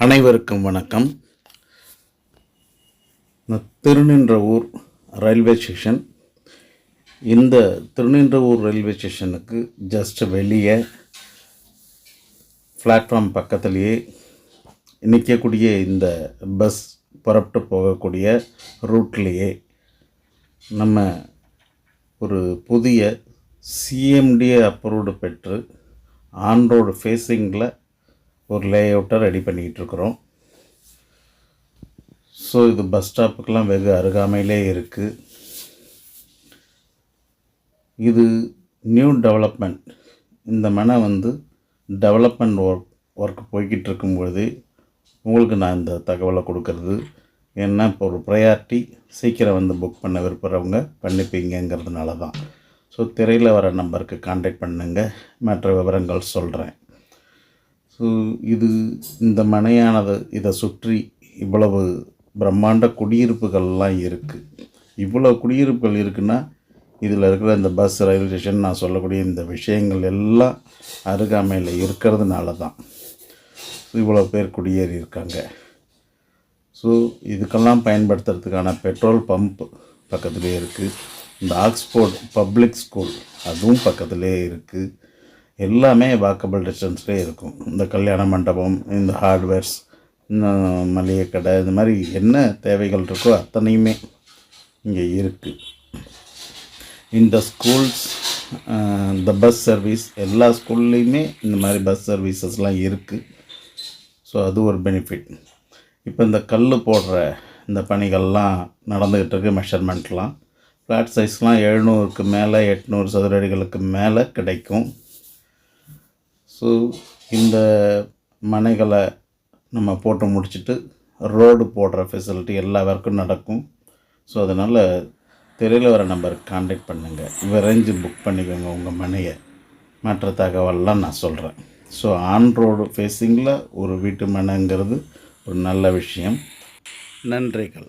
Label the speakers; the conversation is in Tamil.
Speaker 1: அனைவருக்கும் வணக்கம். இந்த திருநின்றவூர் ரயில்வே ஸ்டேஷன் இந்த திருநின்றவூர் ரயில்வே ஸ்டேஷனுக்கு ஜஸ்ட் வெளியே பிளாட்ஃபார்ம் பக்கத்துலேயே நிற்கக்கூடிய இந்த பஸ் புறப்பட்டு போகக்கூடிய ரூட்லேயே நம்ம ஒரு புதிய சிஎம்டிஏ அப்ரூவ்டு பெற்று ஆன் ரோடு ஃபேஸிங்கில் ஒரு லேஅவுட்டை ரெடி பண்ணிக்கிட்டுருக்குறோம். ஸோ இது பஸ் ஸ்டாப்புக்கெலாம் வெகு அருகாமையிலே இருக்குது இது நியூ டெவலப்மெண்ட் இந்த மனை வந்து டெவலப்மெண்ட் ஒர்க் ஒர்க் போய்கிட்டு இருக்கும்பொழுது உங்களுக்கு நான் இந்த தகவலை கொடுக்கறது. ஏன்னா இப்போ ஒரு ப்ரையாரிட்டி சீக்கிரம் வந்து புக் பண்ண விரும்புகிறவங்க பண்ணிப்பீங்கங்கிறதுனால தான் ஸோ திரையில் வர நம்பருக்கு காண்டாக்ட் பண்ணுங்கள் மற்ற விவரங்கள் சொல்கிறேன் ஸோ இது இந்த மனையானது இதை சுற்றி இவ்வளவு பிரம்மாண்ட குடியிருப்புகள்லாம் இருக்குது இவ்வளோ குடியிருப்புகள் இருக்குன்னா இதில் இருக்கிற இந்த பஸ் ரயில்வே ஸ்டேஷன் நான் சொல்லக்கூடிய இந்த விஷயங்கள் எல்லாம் அருகாமையில் இருக்கிறதுனால தான் இவ்வளோ பேர் குடியேறி இருக்காங்க. ஸோ இதுக்கெல்லாம் பயன்படுத்துறதுக்கான பெட்ரோல் பம்ப் பக்கத்துலேயே இருக்குது இந்த ஆக்ஸ்போர்ட் பப்ளிக் ஸ்கூல் அதுவும் பக்கத்துலேயே இருக்குது எல்லாமே வாக்கபிள் டிஸ்டன்ஸ்லேயே இருக்கும். இந்த கல்யாண மண்டபம் இந்த ஹார்ட்வேர்ஸ் இந்த மளிகை கடை இந்த மாதிரி என்ன தேவைகள் இருக்கோ அத்தனையுமே இங்கே இருக்குது இந்த ஸ்கூல்ஸ் இந்த பஸ் சர்வீஸ் எல்லா ஸ்கூல்லேயுமே இந்த மாதிரி பஸ் சர்வீசஸ்லாம் இருக்குது ஸோ அது ஒரு பெனிஃபிட் இப்போ இந்த கல் போடுற இந்த பணிகள்லாம் நடந்துக்கிட்டு இருக்கு மெஷர்மெண்ட்லாம் ஃப்ளாட் சைஸ்லாம் எழுநூறுக்கு மேலே எட்நூறு சதுர அடிகளுக்கு மேலே கிடைக்கும். ஸோ இந்த மனைகளை நம்ம போட்டு முடிச்சுட்டு ரோடு போடுற ஃபெசிலிட்டி எல்லா ஒர்க்கும் நடக்கும். ஸோ அதனால் தெரியல வர நம்பருக்கு காண்டாக்ட் பண்ணுங்கள் விரைஞ்சு புக் பண்ணிக்கோங்க உங்கள் மனையை. மற்ற தகவல்லாம் நான் சொல்கிறேன் ஸோ ஆன் ரோடு ஃபேஸிங்கில் ஒரு வீட்டு மனைங்கிறது ஒரு நல்ல விஷயம். நன்றிகள்.